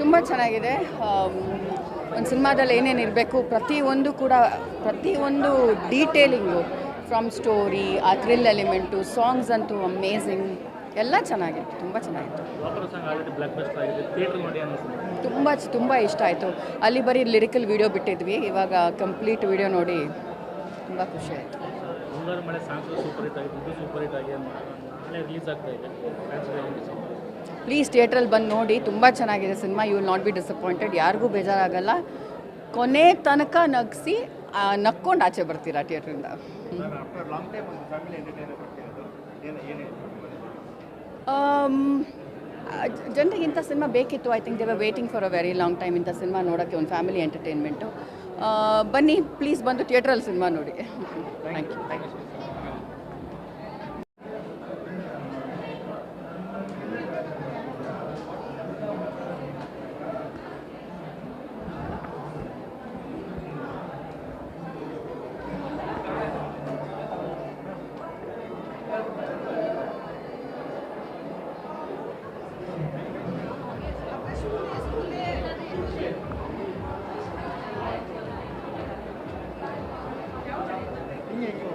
ತುಂಬ ಚೆನ್ನಾಗಿದೆ. ಒಂದು ಸಿನಿಮಾದಲ್ಲಿ ಏನೇನು ಇರಬೇಕು ಪ್ರತಿಯೊಂದು ಕೂಡ ಪ್ರತಿಯೊಂದು ಡೀಟೇಲಿಂಗು ಫ್ರಮ್ ಸ್ಟೋರಿ ಆ ಥ್ರಿಲ್ ಎಲಿಮೆಂಟು ಸಾಂಗ್ಸ್ ಅಂತೂ ಅಮೇಝಿಂಗ್ ಎಲ್ಲ ಚೆನ್ನಾಗಿತ್ತು ತುಂಬ ಚೆನ್ನಾಗಿತ್ತು ತುಂಬ ತುಂಬ ಇಷ್ಟ ಆಯಿತು. ಅಲ್ಲಿ ಬರೀ ಲಿರಿಕಲ್ ವಿಡಿಯೋ ಬಿಟ್ಟಿದ್ವಿ, ಇವಾಗ ಕಂಪ್ಲೀಟ್ ವಿಡಿಯೋ ನೋಡಿ ತುಂಬ ಖುಷಿ ಆಯಿತು. ಮುಂಗಾರು ಮಳೆ ಸೂಪರ್ ಹಿಟ್ ಆಗಿದೆ. ಇದು ಸೂಪರ್ ಹಿಟ್ ಆಗಿ ನಾಳೆ ರಿಲೀಸ್ ಆಗ್ತಾ ಇದೆ. ಪ್ಲೀಸ್ ಥಿಯೇಟ್ರಲ್ಲಿ ಬಂದು ನೋಡಿ ತುಂಬ ಚೆನ್ನಾಗಿದೆ cinema. You will not be disappointed ಯಾರಿಗೂ ಬೇಜಾರಾಗಲ್ಲ. ಕೊನೆ ತನಕ ನಗಿಸಿ ನಕ್ಕೊಂಡು ಆಚೆ ಬರ್ತೀರಾ ಥಿಯೇಟ್ರಿಂದ ಜನರಿಗೆ ಇಂಥ ಸಿನಿಮಾ ಬೇಕಿತ್ತು. I think they were waiting for a very long time ಇಂಥ ಸಿನಿಮಾ ನೋಡೋಕ್ಕೆ ಒಂದು ಫ್ಯಾಮಿಲಿ ಎಂಟರ್ಟೈನ್ಮೆಂಟು ಬನ್ನಿ ಪ್ಲೀಸ್ ಬಂದು ಥಿಯೇಟ್ರಲ್ಲಿ ಸಿನಿಮಾ ನೋಡಿ. Thank you thank you muñeco.